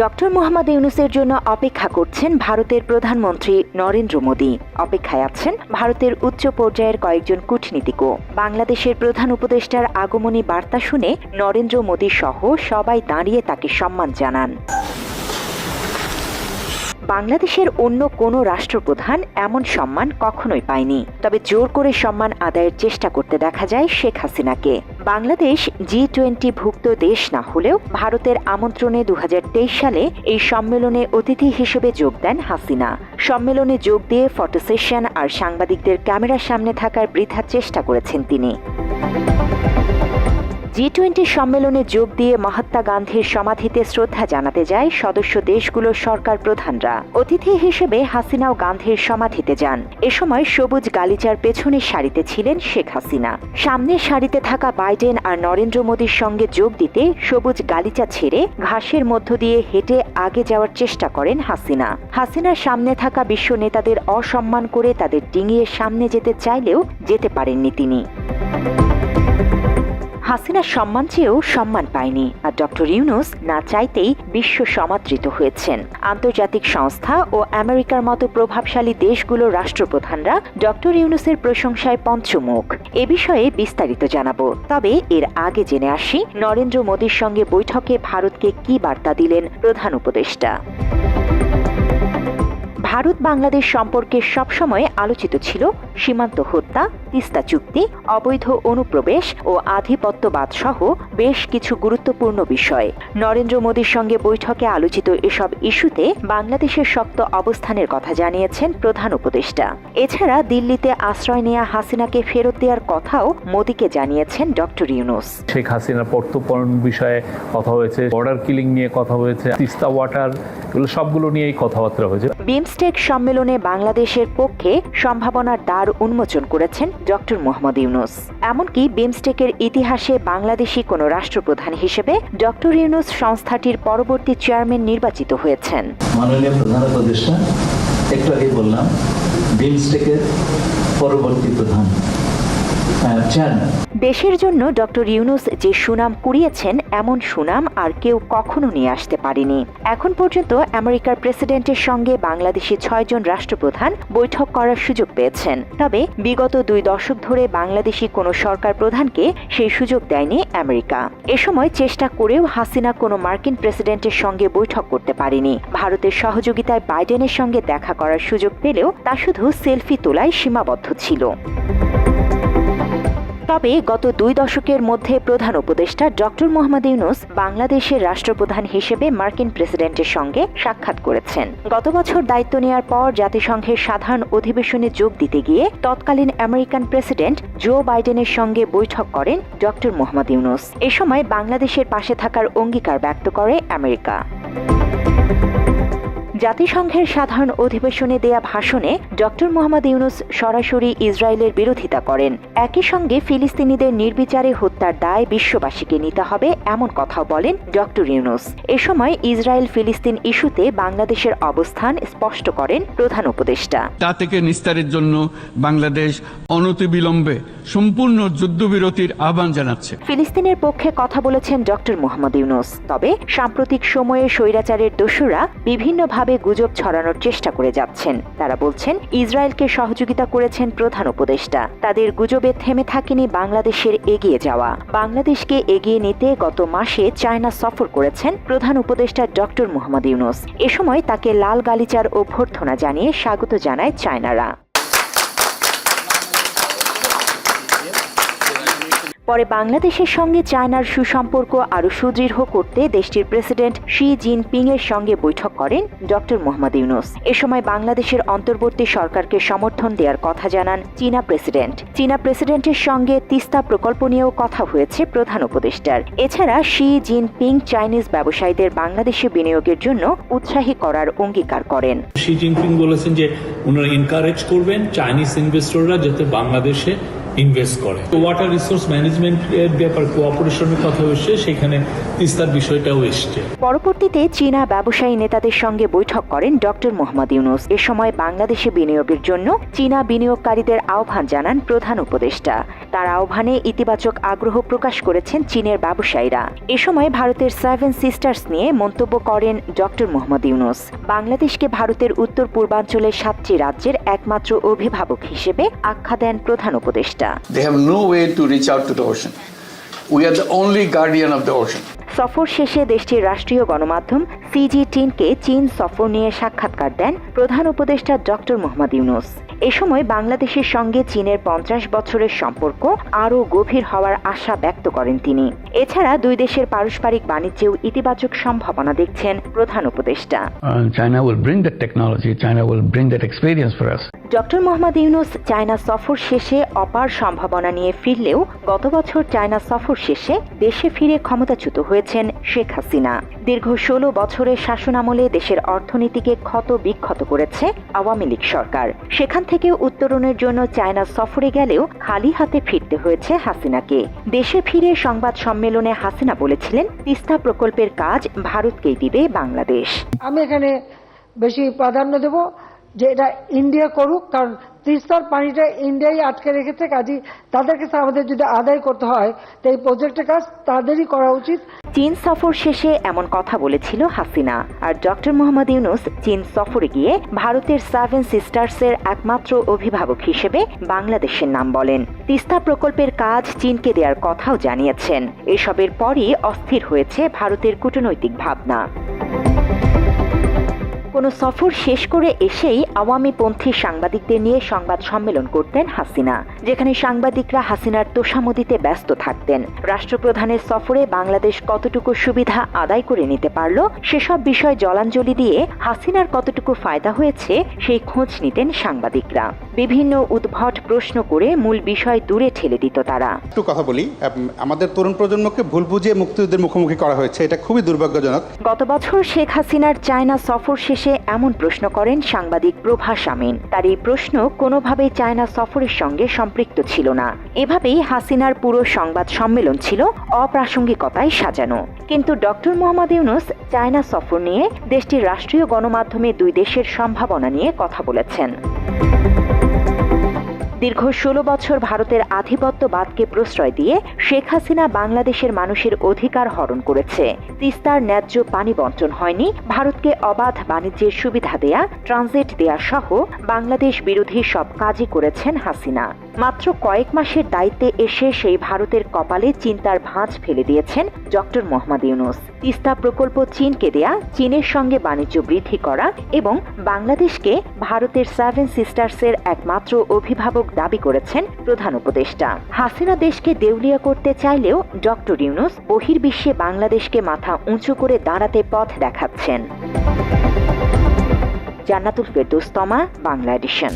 Doctor Mohammad ইউনুসের জন্য অপেক্ষা করছেন ভারতের প্রধানমন্ত্রী নরেন্দ্র মোদী। অপেক্ষায় আছেন ভারতের উচ্চ পর্যায়ের কয়েকজন কূটনীতিকও। বাংলাদেশের প্রধান উপদেষ্টার আগমনী বার্তা শুনে নরেন্দ্র মোদী সহ সবাই দাঁড়িয়ে তাকে সম্মান জানান। বাংলাদেশের অন্য কোনো রাষ্ট্রপ্রধান এমন সম্মান কখনোই পায়নি। তবে জোর করে সম্মান আদায়ের চেষ্টা করতে দেখা যায় শেখ হাসিনাকে। বাংলাদেশ জি টোয়েন্টি ভুক্ত দেশ না হলেও ভারতের আমন্ত্রণে দু হাজার তেইশ সালে এই সম্মেলনে অতিথি হিসেবে যোগ দেন হাসিনা। সম্মেলনে যোগ দিয়ে ফটো সেশন আর সাংবাদিকদের ক্যামেরার সামনে থাকার বৃথা চেষ্টা করেছেন তিনি। জি টোয়েন্টি সম্মেলনে যোগ দিয়ে মহাত্মা গান্ধীর সমাধিতে শ্রদ্ধা জানাতে যায় সদস্য দেশগুলোর সরকার প্রধানরা। অতিথি হিসেবে হাসিনাও গান্ধীর সমাধিতে যান। এ সময় সবুজ গালিচার পেছনের সারিতে ছিলেন শেখ হাসিনা। সামনের সারিতে থাকা বাইডেন আর নরেন্দ্র মোদীর সঙ্গে যোগ দিতে সবুজ গালিচা ছেড়ে ঘাসের মধ্য দিয়ে হেঁটে আগে যাওয়ার চেষ্টা করেন হাসিনা। হাসিনার সামনে থাকা বিশ্ব নেতাদের অসম্মান করে তাদের ডিঙিয়ে সামনে যেতে চাইলেও যেতে পারেননি তিনি। হাসিনা সম্মান চেয়েও সম্মান পায়নি আর ডক্টর ইউনুস না চাইতেই বিশ্ব সমাদৃত হয়েছেন। আন্তর্জাতিক সংস্থা ও আমেরিকার মতো প্রভাবশালী দেশগুলোর রাষ্ট্রপ্রধানরা ডক্টর ইউনুসের প্রশংসায় পঞ্চমুখ। এ বিষয়ে বিস্তারিত জানাব। তবে এর আগে জেনে আসি, নরেন্দ্র মোদীর সঙ্গে বৈঠকে ভারতকে কি বার্তা দিলেন প্রধান উপদেষ্টা। ভারত বাংলাদেশ সম্পর্কে সবসময় আলোচিত ছিল সীমান্ত হত্যা তিস্তা চুক্তি অবৈধ অনুপ্রবেশ ও আধিপত্যবাদ সহ বেশ কিছু গুরুত্বপূর্ণ বিষয়। নরেন্দ্র মোদীর সঙ্গে বৈঠকে আলোচিত এসব ইস্যুতে বাংলাদেশের শক্ত অবস্থানের কথা জানিয়েছেন প্রধান উপদেষ্টা। এছাড়া দিল্লিতে আশ্রয় নেয়া হাসিনাকে ফেরত দেওয়ার কথাও মোদীকে জানিয়েছেন ডক্টর ইউনুস। শেখ হাসিনার প্রত্যর্পণ বিষয়ে কথা হয়েছে বর্ডার কিলিং নিয়ে কথা হয়েছে তিস্তা ওয়াটার এগুলো সবগুলো নিয়েই কথাবার্তা হয়েছে। বিমস্টেক সম্মেলনে বাংলাদেশের পক্ষে সম্ভাবনার দ্বার উন্মোচন করেছেন ডক্টর মোহাম্মদ ইউনুস। এমনকি বিমস্টেকের ইতিহাসে বাংলাদেশি কোনো রাষ্ট্রপ্রধান হিসেবে ডক্টর ইউনুস সংস্থাটির পরবর্তী চেয়ারম্যান নির্বাচিত হয়েছেন। মাননীয় প্রধান উপদেষ্টা, একটু আগে বললাম, বিমস্টেকের পরবর্তী প্রধান দেশের জন্য ডক্টর ইউনুস যে সুনাম কুড়িয়েছেন, এমন সুনাম আর কেউ কখনো নিয়ে আসতে পারেনি। এখন পর্যন্ত আমেরিকার প্রেসিডেন্টের সঙ্গে বাংলাদেশি ছয়জন রাষ্ট্রপ্রধান বৈঠক করার সুযোগ পেয়েছেন। তবে বিগত দুই দশক ধরে বাংলাদেশি কোনো সরকার প্রধানকে সেই সুযোগ দেয়নি আমেরিকা। এ সময় চেষ্টা করেও হাসিনা কোনো মার্কিন প্রেসিডেন্টের সঙ্গে বৈঠক করতে পারেনি। ভারতের সহযোগিতায় বাইডেনের সঙ্গে দেখা করার সুযোগ পেলেও তা শুধু সেলফি তোলায় সীমাবদ্ধ ছিল। তবে গত দুই দশকের মধ্যে প্রধান উপদেষ্টা ডক্টর মোহাম্মদ ইউনুস বাংলাদেশের রাষ্ট্রপ্রধান হিসেবে মার্কিন প্রেসিডেন্টের সঙ্গে সাক্ষাৎ করেছেন। গত বছর দায়িত্ব নেওয়ার পর জাতিসংঘের সাধারণ অধিবেশনে যোগ দিতে গিয়ে তৎকালীন আমেরিকান প্রেসিডেন্ট জো বাইডেনের সঙ্গে বৈঠক করেন ডক্টর মোহাম্মদ ইউনুস। এ সময় বাংলাদেশের পাশে থাকার অঙ্গীকার ব্যক্ত করে আমেরিকা। জাতিসংঘের সাধারণ অধিবেশনে দেয়া ভাষণে ডক্টর মোহাম্মদ ইউনুস সরাসরি ইসরায়েলের বিরোধিতা করেন। একই সঙ্গে ফিলিস্তিনিদের নির্বিচারে হত্যার দায় বিশ্ববাসীকে নিতে হবে এমন কথাও বলেন ডক্টর ইউনুস। এ সময় ইসরায়েল ফিলিস্তিন ইস্যুতে বাংলাদেশের অবস্থান স্পষ্ট করেন প্রধান উপদেষ্টা। তা থেকে নিস্তারের জন্য বাংলাদেশ অনতিবিলম্বে সম্পূর্ণ যুদ্ধবিরতির আহ্বান জানাচ্ছে। ফিলিস্তিনের পক্ষে কথা বলেছেন ডক্টর মোহাম্মদ ইউনুস। তবে সাম্প্রতিক সময়ে স্বৈরাচারের দোষরা বিভিন্নভাবে গুজব ছড়ানোর চেষ্টা করে যাচ্ছেন। তারা বলছেন, ইসরায়েলকে সহযোগিতা করেছেন প্রধান উপদেষ্টা। তাদের গুজবে থেমে থাকেনি বাংলাদেশের এগিয়ে যাওয়া। বাংলাদেশকে এগিয়ে নিতে গত মাসে চায়না সফর করেছেন প্রধান উপদেষ্টা ডক্টর মোহাম্মদ ইউনুস। এ সময় তাকে লাল গালিচার অভ্যর্থনা জানিয়ে স্বাগত জানায় চায়নারা। পরে বাংলাদেশের সঙ্গে চায়নার সুসম্পর্ক আরও সুদৃঢ় করতে দেশটির প্রেসিডেন্ট শি জিনপিং এর সঙ্গে বৈঠক করেন ডক্টর মোহাম্মদ ইউনুস। এ সময় বাংলাদেশের অন্তর্বর্তী সরকারকে সমর্থন দেওয়ার কথা জানান চীনা প্রেসিডেন্ট। চীনা প্রেসিডেন্টের সঙ্গে তিস্তা প্রকল্প নিয়েও কথা হয়েছে প্রধান উপদেষ্টার। এছাড়া শি জিনপিং চাইনিজ ব্যবসায়ীদের বাংলাদেশে বিনিয়োগের জন্য উৎসাহী করার অঙ্গীকার করেন। শি জিনপিং বলেছেন যে ওনারা এনকারেজ করবেন চাইনিজ ইনভেস্টররা যাতে বাংলাদেশে ইনভেস্ট করে। ওয়াটার রিসোর্স ম্যানেজমেন্টের ব্যাপার কোঅপারেশনের কথা এসছে সেখানে তিস্তার বিষয়টাও এসছে। পরবর্তীতে চীনা ব্যবসায়ী নেতাদের সঙ্গে বৈঠক করেন ডক্টর মোহাম্মদ ইউনুস। এ সময় বাংলাদেশে বিনিয়োগের জন্য চীনা বিনিয়োগকারীদের আহ্বান জানান প্রধান উপদেষ্টা। তার আহ্বানে ইতিবাচক আগ্রহ প্রকাশ করেছেন চীনের ব্যবসায়ীরা এ সময় ভারতের সেভেন সিস্টার্স নিয়ে মন্তব্য করেন ডক্টর মোহাম্মদ ইউনুস বাংলাদেশকে ভারতের উত্তর পূর্বাঞ্চলের সাতটি রাজ্যের একমাত্র অভিভাবক হিসেবে আখ্যা দেন প্রধান উপদেষ্টা. We are the only guardian of the ocean. সফর শেষে দেশটির রাষ্ট্রীয় গণমাধ্যম সিজি টিনকে চীন সফর নিয়ে সাক্ষাৎকার দেন প্রধান উপদেষ্টা ডক্টর মোহাম্মদ ইউনুস। এ সময় বাংলাদেশের সঙ্গে চীনের পঞ্চাশ বছরের সম্পর্ক আরও গভীর হওয়ার আশা ব্যক্ত করেন তিনি। এছাড়া দুই দেশের পারস্পরিক বাণিজ্যেও ইতিবাচক সম্ভাবনা দেখছেন প্রধান উপদেষ্টা। Uh, China will bring that technology, China will bring that experience for us. Doctor Mohammad Yunus China সফর শেষে অপার সম্ভাবনা নিয়ে ফিরলেও গত বছর চায়না সফর শেষে দেশে ফিরে ক্ষমতাচ্যুত হয়েছেন শেখ হাসিনা। দীর্ঘ ষোলো বছরের শাসনামলে দেশের অর্থনীতিকে ক্ষত বিক্ষত করেছে আওয়ামী লীগ সরকার। সেখান থেকে উত্তরণের জন্য চায়না সফরে গেলেও খালি হাতে ফিরতে হয়েছে হাসিনাকে। দেশে ফিরে সংবাদ সম্মেলনে হাসিনা বলেছিলেন, তিস্তা প্রকল্পের কাজ ভারতকেই দিবে বাংলাদেশ। আমি এখানে বেশি প্রাধান্য দেব যে এটা ইন্ডিয়া করুক, কারণ তিস্তার পানিটা ইন্ডিয়াই আটকে রেখেছে কাজী তাদের কাছে আমাদের যদি আদায় করতে হয়, তো এই প্রজেক্টের কাজ তাদেরই করা উচিত। চীন সফর শেষে এমন কথা বলেছিল হাসিনা। আর ডক্টর মোহাম্মদ ইউনুস চীন সফরে গিয়ে ভারতের সেভেন সিস্টার্সের একমাত্র অভিভাবক হিসেবে বাংলাদেশের নাম বলেন। তিস্তা প্রকল্পের কাজ চীনকে দেওয়ার কথাও জানিয়েছেন। এসবের পরই অস্থির হয়েছে ভারতের কূটনৈতিক ভাবনা। কোনো সফর শেষ করে এসেই আওয়ামীপন্থী সাংবাদিকদের নিয়ে সংবাদ সম্মেলন করতেন হাসিনা, যেখানে সাংবাদিকরা হাসিনার তোষামদিতে ব্যস্ত থাকতেন। রাষ্ট্রপ্রধানের সফরে বাংলাদেশ কতটুকু সুবিধা আদায় করে নিতে পারল, সেসব বিষয় জলাঞ্জলি দিয়ে হাসিনার কতটুকু ফায়দা হয়েছে, সেই খোঁজ নিতেন সাংবাদিকরা। বিভিন্ন উদ্ভট প্রশ্ন করে মূল বিষয় দূরে ঠেলে দিত তারা। একটু কথা বলি আমাদের তরুণ প্রজন্মকে ভুল বুঝিয়ে মুক্তিযুদ্ধের মুখোমুখি করা হয়েছে এটা খুবই দুর্ভাগ্যজনক। গত বছর শেখ হাসিনার চায়না সফর শেষে এমন প্রশ্ন করেন সাংবাদিক প্রভা শামীন তার এই প্রশ্ন কোনোভাবেই চায়না সফরের সঙ্গে সম্পৃক্ত ছিল না। এভাবেই হাসিনার পুরো সংবাদ সম্মেলন ছিল অপ্রাসঙ্গিকতায় সাজানো। কিন্তু ডক্টর মোহাম্মদ ইউনুস চায়না সফর নিয়ে দেশটির রাষ্ট্রীয় গণমাধ্যমে দুই দেশের সম্ভাবনা নিয়ে কথা বলেছেন। দীর্ঘ ষোলো বছর ভারতের আধিপত্যবাদকে প্রশ্রয় দিয়ে শেখ হাসিনা বাংলাদেশের মানুষের অধিকার হরণ করেছে। তিস্তার ন্যায্য পানি বন্টন হয়নি, ভারতকে অবাধ বাণিজ্যের সুবিধা দেয়া, ট্রানজিট দেয়া সহ বাংলাদেশ বিরোধী সব কাজই করেছেন হাসিনা। মাত্র কয়েক মাসের দায়িত্বে এসে সেই ভারতের কপালে চিন্তার ভাঁজ ফেলে দিয়েছেন ডক্টর মোহাম্মদ ইউনুস। তিস্তা প্রকল্প চীনকে দেয়া, চীনের সঙ্গে বাণিজ্য বৃদ্ধি করা এবং বাংলাদেশকে ভারতের সেভেন সিস্টার্সের একমাত্র অভিভাবক দাবি করেছেন প্রধান উপদেষ্টা। হাসিনা দেশকে দেউলিয়া করতে চাইলেও ডক্টর ইউনুস বহির্বিশ্বে বাংলাদেশকে মাথা উঁচু করে দাঁড়াতে পথ দেখাচ্ছেন। জান্নাতুল ফেরদৌস, তমা, বাংলা এডিশন।